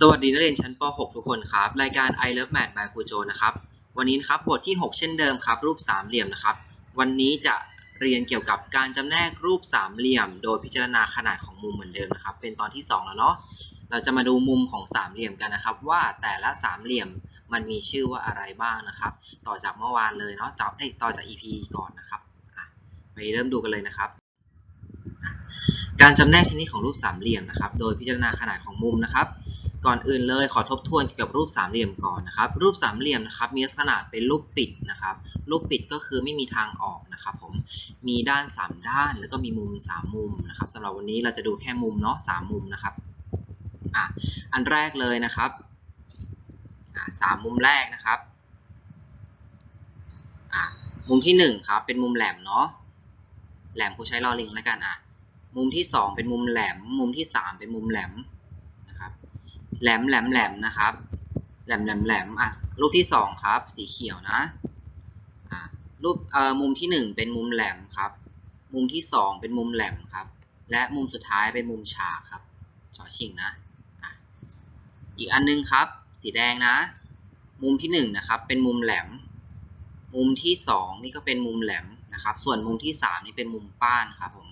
สวัสดีนักเรียนชั้นป .6 ทุกคนครับ รายการ I Love Math by ครูโจนะครับ วันนี้นะครับบทที่ 6 เช่นเดิมครับ รูปสามเหลี่ยมนะครับ วันนี้จะเรียนเกี่ยวกับการจำแนกรูปสามเหลี่ยม โดยพิจารณาขนาดของมุมเหมือนเดิมนะครับ เป็นตอนที่ 2 แล้วเนาะ เราจะมาดูมุมของสามเหลี่ยมกันนะครับ ว่าแต่ละสามเหลี่ยมมันมีชื่อว่าอะไรบ้างนะครับ ต่อจากเมื่อวานเลยเนาะจากเอ้ยต่อจาก EP ก่อนนะครับไปเริ่มดูกันเลยนะครับ การจำแนกชนิดของรูปสามเหลี่ยมนะครับ โดยพิจารณาขนาดของมุมนะครับ ก่อนอื่นเลยขอทบทวนเกี่ยวกับรูปสามเหลี่ยมก่อนนะครับ รูปสามเหลี่ยมนะครับมีลักษณะเป็นรูปปิดนะครับ รูปปิดก็คือไม่มีทางออกนะครับผมมีด้าน 3 ด้านแล้วก็มีมุม 3 มุมนะครับสำหรับวันนี้เราจะดูแค่มุมเนาะสามมุมนะครับอะอันแรกเลยนะครับอะสามมุมแรกนะครับอะมุมที่1ครับเป็นมุมแหลมเนาะแหลมกูใช้ลอลิงแล้วกันอะมุมที่ 2 เป็นมุมแหลม มุมที่ 3 เป็นมุมแหลม แหลมแหลมแหลมนะครับ แหลมแหลมแหลมอะรูปที่สองครับ สีเขียวนะอะรูปเอ่อมุมที่หนึ่งเป็นมุมแหลมครับ มุมที่สองเป็นมุมแหลมครับ และมุมสุดท้ายเป็นมุมฉากครับชอชิงนะอะอีกอันนึงครับ สีแดงนะ มุมที่หนึ่งนะครับ เป็นมุมแหลม มุมที่สองนี่ก็เป็นมุมแหลมนะครับ ส่วนมุมที่สามนี่เป็นมุมป้านครับผม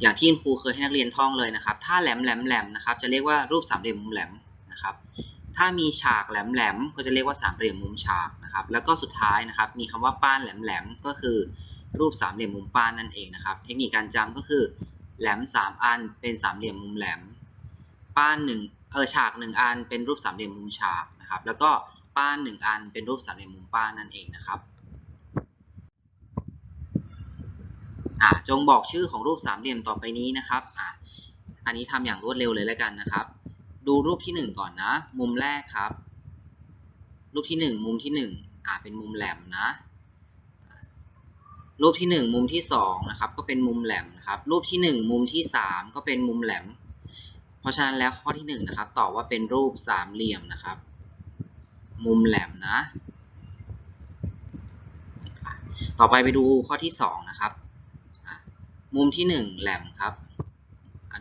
อย่างที่ครูเคยให้นักเรียนท่องเลยนะครับ ถ้าแหลมแหลมแหลมนะครับ จะเรียกว่ารูปสามเหลี่ยมมุมแหลมนะครับ ถ้ามีฉากแหลมแหลมก็จะเรียกว่าสามเหลี่ยมมุมฉากนะครับ แล้วก็สุดท้ายนะครับ มีคำว่าป้านแหลมแหลมก็คือ รูปสามเหลี่ยมมุมป้านนั่นเองนะครับ เทคนิคการจำก็คือแหลมสามอันเป็นสามเหลี่ยมมุมแหลม ป้านหนึ่งเออฉากหนึ่งอันเป็นรูปสามเหลี่ยมมุมฉากนะครับ แล้วก็ป้านหนึ่งอันเป็นรูปสามเหลี่ยมมุมป้านนั่นเองนะครับ อะจงบอกชื่อของรูปสามเหลี่ยมต่อไปนี้นะครับอะอันนี้ทำอย่างรวดเร็วเลยแล้วกันนะครับ ดูรูปที่หนึ่งก่อนนะ มุมแรกครับ รูปที่หนึ่งมุมที่หนึ่งอะเป็นมุมแหลมนะ รูปที่หนึ่งมุมที่สองนะครับก็เป็นมุมแหลมนะครับ รูปที่หนึ่งมุมที่สามก็เป็นมุมแหลม เพราะฉะนั้นแล้วข้อที่หนึ่งนะครับตอบว่าเป็นรูปสามเหลี่ยมนะครับ มุมแหลมนะอะต่อไปไปดูข้อที่สองนะครับ มุมที่หนึ่งแหลมครับ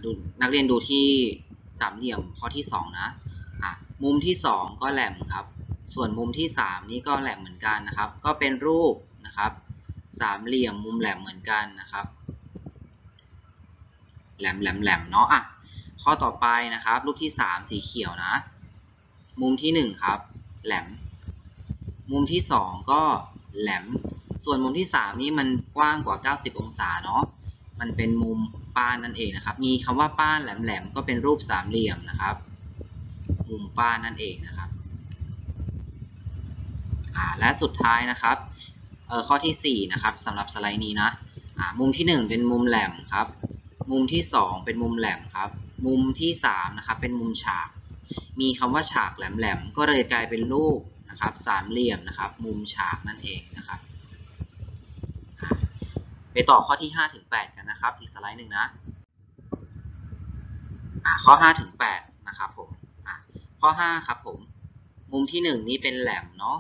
ดูนักเรียนดูที่สามเหลี่ยมข้อที่สองนะอะมุมที่สองก็แหลมครับ ส่วนมุมที่สามนี่ก็แหลมเหมือนกันนะครับ ก็เป็นรูปนะครับสามเหลี่ยมมุมแหลมเหมือนกันนะครับ แหลมแหลมแหลมเนาะอะข้อต่อไปนะครับ รูปที่สามสีเขียวนะ มุมที่หนึ่งครับ แหลม มุมที่สองก็แหลม ส่วนมุมที่สามนี่มันกว้างกว่า 90 องศาเนาะ มันเป็นมุมป้านนั่นเองนะครับ มีคำว่าป้านแหลมๆก็เป็นรูปสามเหลี่ยมนะครับ มุมป้านนั่นเองนะครับและสุดท้ายนะครับเออข้อที่4นะครับสำหรับสไลด์นี้นะมุมที่ 1 เป็นมุมแหลมครับ มุมที่ 2 เป็นมุมแหลมครับ มุมที่3นะครับเป็นมุมฉาก มีคำว่าฉากแหลมๆก็เลยกลายเป็นรูปนะครับสามเหลี่ยมนะครับ มุมฉากนั่นเองนะครับ ไปต่อข้อที่5ถึง8กันนะครับ อีกสไลด์หนึ่งนะอ่าข้อ5ถึง8นะครับผมอ่าข้อ5ครับผม มุมที่ 1 นี่เป็นแหลมเนาะ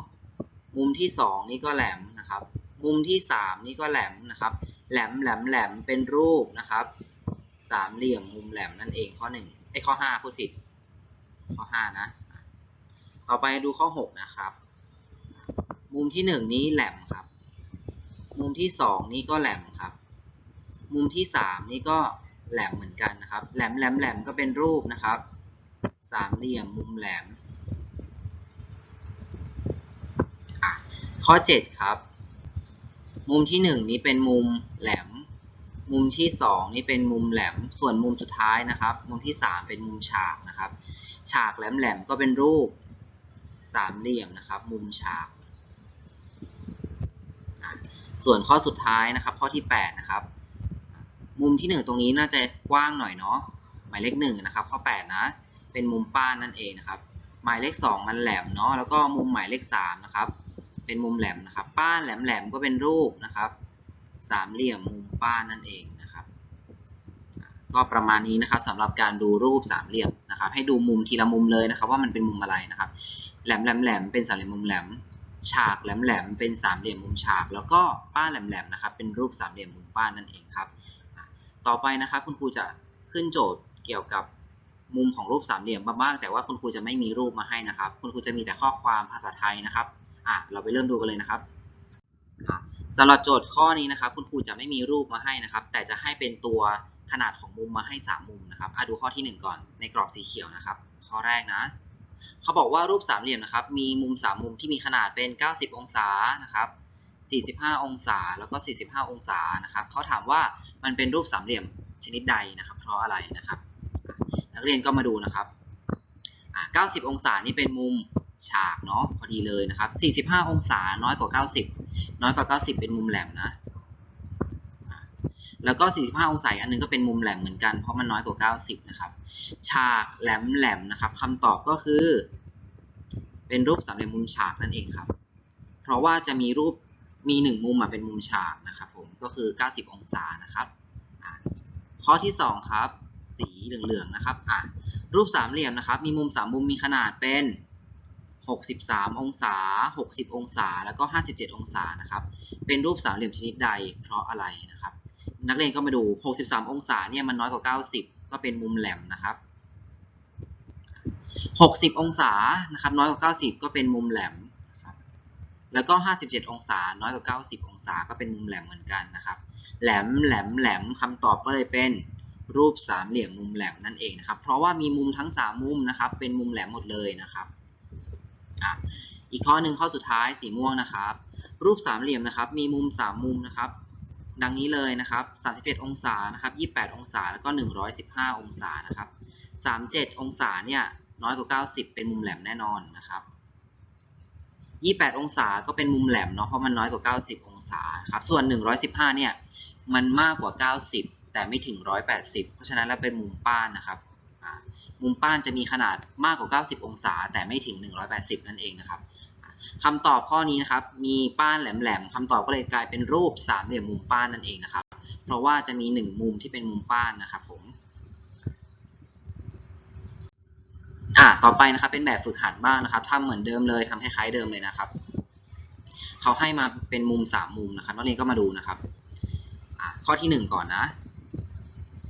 มุมที่ 2 นี่ก็แหลมนะครับ มุมที่ 3 นี่ก็แหลมนะครับ แหลมแหลมแหลมเป็นรูปนะครับ สามเหลี่ยมมุมแหลมนั่นเองข้อ1ไอ้ข้อ 5 พูดผิด ข้อ 5 นะ ต่อไปดูข้อ 6 นะครับ มุมที่ 1 นี้แหลมครับ มุมที่สองนี่ก็แหลมครับ มุมที่สามนี่ก็แหลมเหมือนกันนะครับ แหลมแหลมแหลมก็เป็นรูปนะครับ สามเหลี่ยมมุมแหลม ข้อเจ็ดครับ มุมที่หนึ่งนี้เป็นมุมแหลม มุมที่สองนี่เป็นมุมแหลม ส่วนมุมสุดท้ายนะครับ มุมที่สามเป็นมุมฉากนะครับ ฉากแหลมแหลมก็เป็นรูปสามเหลี่ยมนะครับ มุมฉาก ส่วนข้อสุดท้ายนะครับ ข้อที่ 8 นะครับ มุมที่ 1 ตรงนี้น่าจะกว้างหน่อยเนาะหมายเลข1นะครับ ข้อ 8 นะ เป็นมุมป้านนั่นเองนะครับ หมายเลข 2 มันแหลมเนาะแล้วก็มุมหมายเลข3นะครับ เป็นมุมแหลมนะครับ ป้านแหลมแหลมก็เป็นรูปนะครับสามเหลี่ยมมุมป้านนั่นเองนะครับ ก็ประมาณนี้นะครับสำหรับการดูรูปสามเหลี่ยมนะครับ ให้ดูมุมทีละมุมเลยนะครับ ว่ามันเป็นมุมอะไรนะครับ แหลมแหลมแหลมเป็นสามเหลี่ยมมุมแหลม ฉากแหลมๆเป็นสามเหลี่ยมมุมฉาก แล้วก็ป้านแหลมๆนะครับเป็นรูปสามเหลี่ยมมุมป้านนั่นเองครับ ต่อไปนะครับคุณครูจะขึ้นโจทย์เกี่ยวกับมุมของรูปสามเหลี่ยมมาบ้าง แต่ว่าคุณครูจะไม่มีรูปมาให้นะครับ คุณครูจะมีแต่ข้อความภาษาไทยนะครับอะเราไปเริ่มดูกันเลยนะครับสำหรับโจทย์ข้อนี้นะครับ คุณครูจะไม่มีรูปมาให้นะครับ แต่จะให้เป็นตัวขนาดของมุมมาให้ 3 มุมนะครับอะดูข้อที่ 1 ก่อนในกรอบสีเขียวนะครับ ข้อแรกนะ เขาบอกว่ารูปสามเหลี่ยมนะครับ มีมุม3มุมที่มีขนาดเป็น 90 องศานะครับ 45 องศาแล้วก็ 45 องศานะครับเขาถามว่ามันเป็นรูปสามเหลี่ยมชนิดใดนะครับ เพราะอะไรนะครับ นักเรียนก็มาดูนะครับ 90 องศานี่เป็นมุมฉากเนาะพอดีเลยนะครับ 45 องศาน้อยกว่า 90 น้อยกว่า 90 เป็นมุมแหลมนะ แล้วก็ 45 องศาอันหนึงก็เป็นมุมแหลมเหมือนกัน เพราะมันน้อยกว่า 90 นะครับ ฉากแหลมแหลมนะครับคำตอบก็คือ เป็นรูปสามเหลี่ยมมุมฉากนั่นเองครับ เพราะว่าจะมีรูปมีหนึ่งมุมเป็นมุมฉากนะครับผมก็คือ 90 องศานะครับ ข้อที่ 2 ครับ สีเหลืองๆนะครับอะรูปสามเหลี่ยมนะครับ มีมุมสามมุมมีขนาดเป็น 63 องศา 60 องศา แล้วก็ 57 องศานะครับ เป็นรูปสามเหลี่ยมชนิดใดเพราะอะไรนะครับ นักเรียนก็มาดู 63 องศาเนี่ยมันน้อยกว่า 90 ก็เป็นมุมแหลมนะครับ 60 องศานะครับน้อยกว่า 90 ก็เป็นมุมแหลมนะครับแล้วก็ 57 องศาน้อยกว่า 90 องศาก็เป็นมุมแหลมเหมือนกันนะครับ แหลมแหลมแหลมคำตอบก็เลยเป็นรูปสามเหลี่ยมมุมแหลมนั่นเองนะครับ เพราะว่ามีมุมทั้ง 3 มุมนะครับ เป็นมุมแหลมหมดเลยนะครับอะอีกข้อหนึ่งข้อสุดท้ายสีม่วงนะครับ รูปสามเหลี่ยมนะครับ มีมุม 3 มุมนะครับ ดังนี้เลยนะครับ31 องศานะครับ 28 องศา แล้วก็ 115 องศานะครับ 37 องศาเนี่ยน้อยกว่า 90 เป็นมุมแหลมแน่นอนนะครับ 28 องศาก็เป็นมุมแหลมเนาะเพราะมันน้อยกว่า 90 องศาครับ ส่วน 115 เนี่ยมันมากกว่า 90 แต่ไม่ถึง 180 เพราะฉะนั้นแล้วเป็นมุมป้านนะครับมุมป้านจะมีขนาดมากกว่า 90 องศา แต่ไม่ถึง 180 นั่นเองนะครับ คำตอบข้อนี้นะครับ มีป้านแหลมๆคำตอบก็เลยกลายเป็นรูปสามเหลี่ยมมุมป้านนั่นเองนะครับ เพราะว่าจะมีหนึ่งมุมที่เป็นมุมป้านนะครับผมอะต่อไปนะครับ เป็นแบบฝึกหัดบ้างนะครับทำเหมือนเดิมเลยทำคล้ายๆเดิมเลยนะครับ เขาให้มาเป็นมุมสามมุมนะครับนักเรียนก็มาดูนะครับอะข้อที่หนึ่งก่อนนะ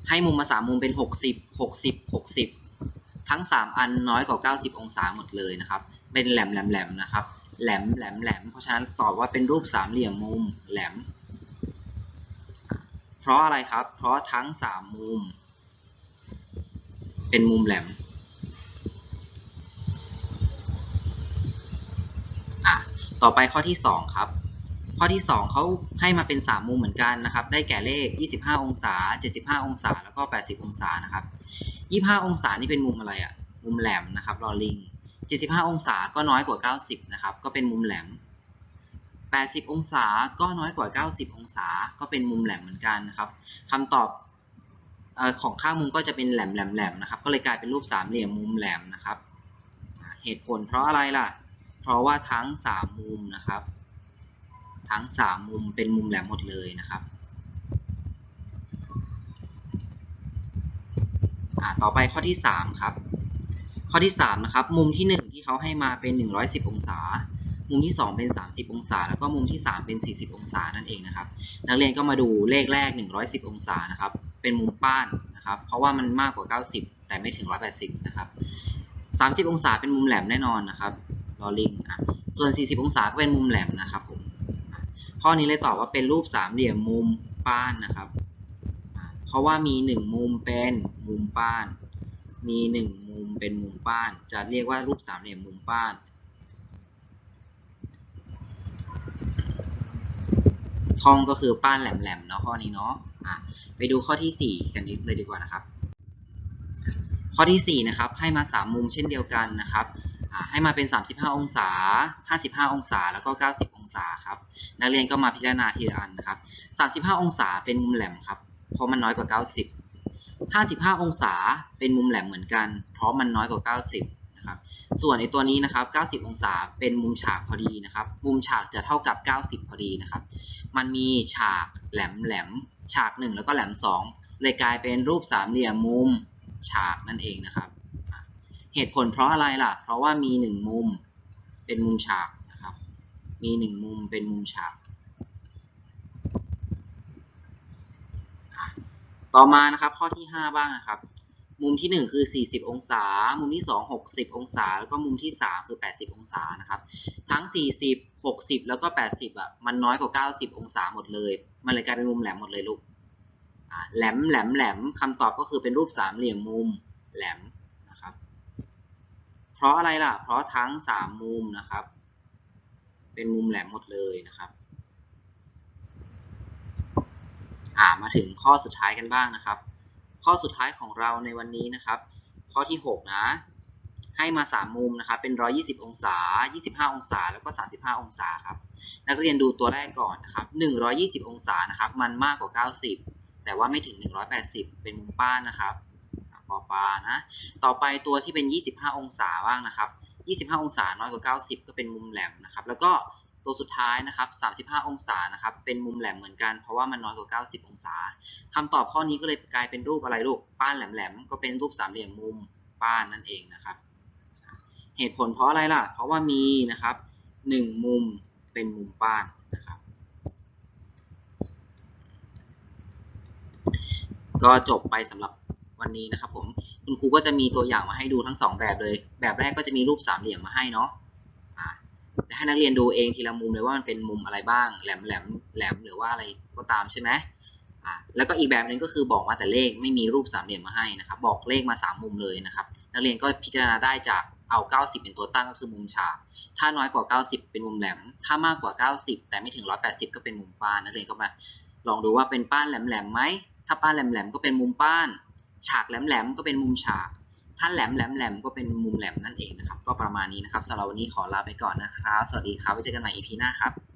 ให้มุมมาสามมุมเป็นหกสิบหกสิบหกสิบทั้งสามอันน้อยกว่าเก้าสิบองศาหมดเลยนะครับ เป็นแหลมแหลมแหลมนะครับ แหลมแหลมแหลมเพราะฉะนั้นตอบว่าเป็นรูปสามเหลี่ยมมุมแหลม เพราะอะไรครับ เพราะทั้งสามมุม เป็นมุมแหลมอะต่อไปข้อที่2ครับ ข้อที่2เขาให้มาเป็น3มุมเหมือนกันนะครับ ได้แก่เลข 25 องศา 75 องศา แล้วก็ 80 องศานะครับ 25 องศานี่เป็นมุมอะไรอะ่ะ มุมแหลมนะครับลอลิง 75 องศาก็น้อยกว่า 90 นะครับ ก็เป็นมุมแหลม 80 องศาก็น้อยกว่า 90 องศา ก็เป็นมุมแหลมเหมือนกันนะครับคำตอบอของข้างมุมก็จะเป็นแหลมแหลมแหลมนะครับ ก็เลยกลายเป็นรูปสามเหลี่ยมมุมแหลมนะครับ เหตุผลเพราะอะไรล่ะ เพราะว่าทั้ง 3 มุมนะครับ ทั้ง 3 มุมเป็นมุมแหลมหมดเลยนะครับต่อไปข้อที่ 3 ครับ ข้อที่3นะครับมุมที่ 1 ที่เขาให้มาเป็น 110 องศา มุมที่ 2 เป็น 30 องศา แล้วก็มุมที่ 3 เป็น 40 องศานั่นเองนะครับ นักเรียนก็มาดูเลขแรก 110 องศานะครับ เป็นมุมป้านนะครับ เพราะว่ามันมากกว่า 90 แต่ไม่ถึง 180 นะครับ 30 องศาเป็นมุมแหลมแน่นอนนะครับลอลิงอะส่วน 40 องศาก็เป็นมุมแหลมนะครับผมข้อนี้เลยตอบว่าเป็นรูปสามเหลี่ยมมุมป้านนะครับ เพราะว่ามี 1 มุมเป็นมุมป้าน มี1มุมเป็นมุมป้าน จะเรียกว่ารูปสามเหลี่ยมมุมป้านท่องก็คือป้านแหลมๆเนาะข้อนี้เนาะอะไปดูข้อที่ 4 กันเลยดีกว่านะครับ ข้อที่ 4 นะครับให้มา 3 มุมเช่นเดียวกันนะครับให้มาเป็น 35 องศา 55 องศา แล้วก็ 90 องศาครับ นักเรียนก็มาพิจารณาทีละอันนะครับ 35 องศาเป็นมุมแหลมครับ เพราะมันน้อยกว่า 90 55 องศาเป็นมุมแหลมเหมือนกัน เพราะมันน้อยกว่า 90 นะครับ ส่วนไอตัวนี้นะครับ 90 องศาเป็นมุมฉากพอดีนะครับ มุมฉากจะเท่ากับ 90 พอดีนะครับ มันมีฉากแหลมแหลมฉาก 1 แล้วก็แหลม 2 เลยกลายเป็นรูปสามเหลี่ยมมุมฉากนั่นเองนะครับ เหตุผลเพราะอะไรล่ะ เพราะว่ามี 1 มุมเป็นมุมฉากนะครับ มี 1 มุมเป็นมุมฉากอะ ต่อมานะครับข้อที่ 5 บ้างนะครับ มุมที่ 1 คือ 40 องศา มุมที่ 2 60 องศา แล้วก็มุมที่ 3 คือ 80 องศานะครับ ทั้ง 40 60 แล้วก็ 80อะมันน้อยกว่า 90 องศาหมดเลย มันเลยกลายเป็นมุมแหลมหมดเลยลูกแหลมแหลมแหลมคำตอบก็คือเป็นรูปสามเหลี่ยมมุมแหลมนะครับ เพราะอะไรล่ะ เพราะทั้ง 3 มุมนะครับ เป็นมุมแหลมหมดเลยนะครับ อ่ามาถึงข้อสุดท้ายกันบ้างนะครับ ข้อสุดท้ายของเราในวันนี้นะครับ ข้อที่ 6 นะ ให้มา 3 มุมนะครับ เป็น 120 องศา 25 องศา แล้วก็ 35 องศาครับ นักเรียนดูตัวแรกก่อนนะครับ 120 องศานะครับ มันมากกว่า 90 แต่ว่าไม่ถึง 180 เป็นมุมป้านนะครับอะปอปานะ ต่อไปตัวที่เป็น 25 องศาบ้างนะครับ 25 องศาน้อยกว่า 90 ก็เป็นมุมแหลมนะครับ แล้วก็ ตัวสุดท้ายนะครับ 35 องศานะครับ เป็นมุมแหลมเหมือนกัน เพราะว่ามันน้อยกว่า 90 องศาคำตอบข้อนี้ก็เลยกลายเป็นรูปอะไรลูก ป้านแหลมๆ ก็เป็นรูปสามเหลี่ยมมุมป้านนั่นเองนะครับ เหตุผลเพราะอะไรล่ะ เพราะว่ามีนะครับ 1 มุมเป็นมุมป้านนะครับ ก็จบไปสำหรับวันนี้นะครับผม คุณครูก็จะมีตัวอย่างมาให้ดูทั้งสองแบบเลย แบบแรกก็จะมีรูปสามเหลี่ยมมาให้เนาะ ให้นักเรียนดูเองทีละมุมเลยว่ามันเป็นมุมอะไรบ้าง แหลมแหลมแหลมหรือว่าอะไรก็ตามใช่ไหมอ่าแล้วก็อีกแบบหนึงก็คือบอกมาแต่เลขไม่มีรูปสามเหลี่ยมมาให้นะครับ บอกเลขมาสามมุมเลยนะครับ นักเรียนก็พิจารณาได้จากเอา 90 เป็นตัวตั้งก็คือมุมฉาก ถ้าน้อยกว่า 90 เป็นมุมแหลม ถ้ามากกว่า 90 แต่ไม่ถึง 180 ก็เป็นมุมป้านนักเรียนก็มา ลองดูว่าเป็นป้านแหลมๆไหมถ้าป้านแหลมๆก็เป็นมุมป้าน ฉากแหลมๆก็เป็นมุมฉาก ถ้าแหลมแหลมแหลมก็เป็นมุมแหลมนั่นเองนะครับ ก็ประมาณนี้นะครับสำหรับวันนี้ขอลาไปก่อนนะครับ สวัสดีครับไว้เจอกันใหม่ EP หน้าครับ